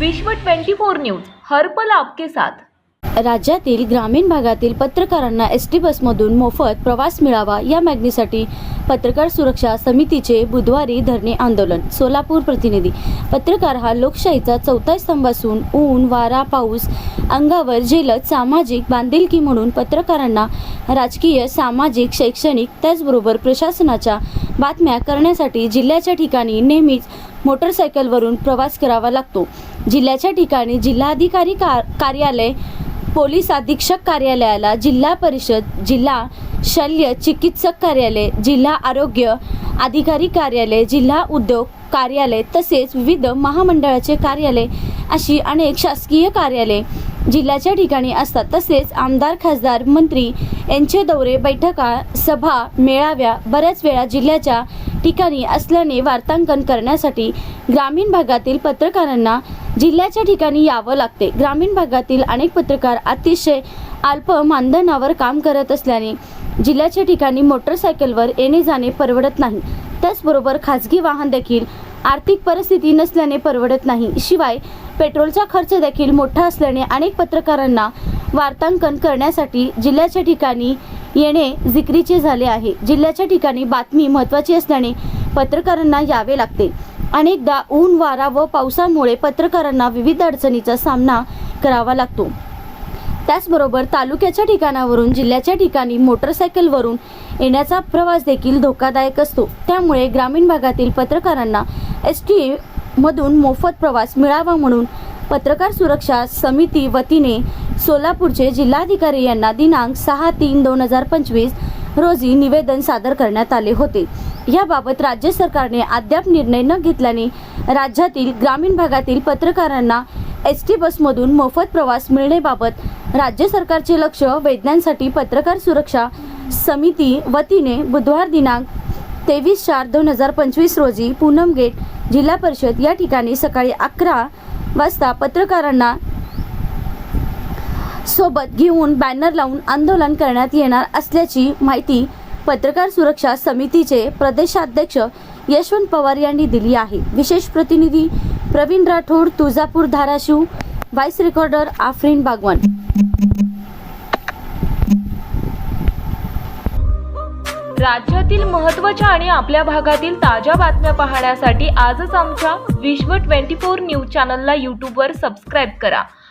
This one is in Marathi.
विश्व 24 न्यूज हरपल आपके साथ. राज्यातील ग्रामीण भागातील पत्रकारांना एस टी बसमधून मोफत प्रवास मिळावा या मागणीसाठी पत्रकार सुरक्षा समितीचे बुधवारी धरणे आंदोलन सोलापूर प्रतिनिधी. पत्रकार हा लोकशाहीचा चौथा स्तंभ असून ऊन वारा पाऊस अंगावर झेलत सामाजिक बांधिलकी म्हणून पत्रकारांना राजकीय सामाजिक शैक्षणिक त्याचबरोबर प्रशासनाच्या बातम्या करण्यासाठी जिल्ह्याच्या ठिकाणी नेहमीच मोटरसायकलवरून प्रवास करावा लागतो. जिल्ह्याच्या ठिकाणी जिल्हाधिकारी कार कार्यालय पोलीस अधीक्षक कार्यालयाला जिल्हा परिषद जिल्हा शल्य चिकित्सक कार्यालय जिल्हा आरोग्य अधिकारी कार्यालय जिल्हा उद्योग कार्यालय तसेच विविध महामंडळाचे कार्यालय अशी अनेक शासकीय कार्यालय जिल्ह्याच्या ठिकाणी असतात. तसेच आमदार खासदार मंत्री यांचे दौरे बैठका सभा मेळाव्या बऱ्याच वेळा जिल्ह्याच्या ठिकाणी असल्याने वार्तांकन करण्यासाठी ग्रामीण भागातील पत्रकारांना जिल्ह्याच्या ठिकाणी यावं लागते. ग्रामीण भागातील अनेक पत्रकार अतिशय अल्प मानधनावर काम करत असल्याने जिल्ह्याच्या ठिकाणी मोटरसायकलवर येणे जाणे परवडत नाही. त्याचबरोबर खाजगी वाहन देखील आर्थिक परिस्थिती नसल्याने परवडत नाही. शिवाय पेट्रोलचा खर्च देखील मोठा असल्याने अनेक पत्रकारांना वार्तांकन करण्यासाठी जिल्ह्याच्या ठिकाणी येणे जिक्रीचे झाले आहे. जिल्ह्याच्या ठिकाणी बातमी महत्त्वाची असल्याने पत्रकारांना यावे लागते. अनेकदा ऊन वारा व पावसामुळे पत्रकारांना विविध अडचणीचा सामना करावा लागतो. त्याचबरोबर तालुक्याच्या ठिकाणावरून जिल्ह्याच्या ठिकाणी मोटरसायकलवरून येण्याचा प्रवास देखील धोकादायक असतो. त्यामुळे ग्रामीण भागातील पत्रकारांना एस टी मधून मोफत प्रवास मिळावा म्हणून पत्रकार सुरक्षा समिती वतीने सोलापूरचे जिल्हाधिकारी यांना दिनांक सहा तीन दोन हजार पंचवीस रोजी निवेदन सादर करण्यात आले होते. याबाबत राज्य सरकारने अद्याप निर्णय न घेतल्याने राज्यातील ग्रामीण भागातील पत्रकारांना एस टी बसमधून मोफत प्रवास मिळण्याबाबत राज्य सरकारचे लक्ष वेधण्यासाठी पत्रकार सुरक्षा समिती वतीने बुधवार दिनांक तेवीस चार दोन हजार पंचवीस रोजी पूनम गेट जिल्हा परिषद या ठिकाणी सकाळी अकरा वाजता पत्रकारांना सोबत घेऊन बॅनर लावून आंदोलन करण्यात येणार असल्याची माहिती पत्रकार सुरक्षा समितीचे प्रदेशाध्यक्ष यशवंत पवार यांनी दिली आहे. विशेष प्रतिनिधी प्रवीण राठोड तुळजापूर धाराशिव व्हाईस रेकॉर्डर आफरीन बागवान. राज्यातील महत्त्वाच्या आणि आपल्या भागातील ताज्या बातम्या पाहण्यासाठी आजच आमच्या विश्व 24 न्यूज चॅनलला यूट्यूबवर सबस्क्राईब करा.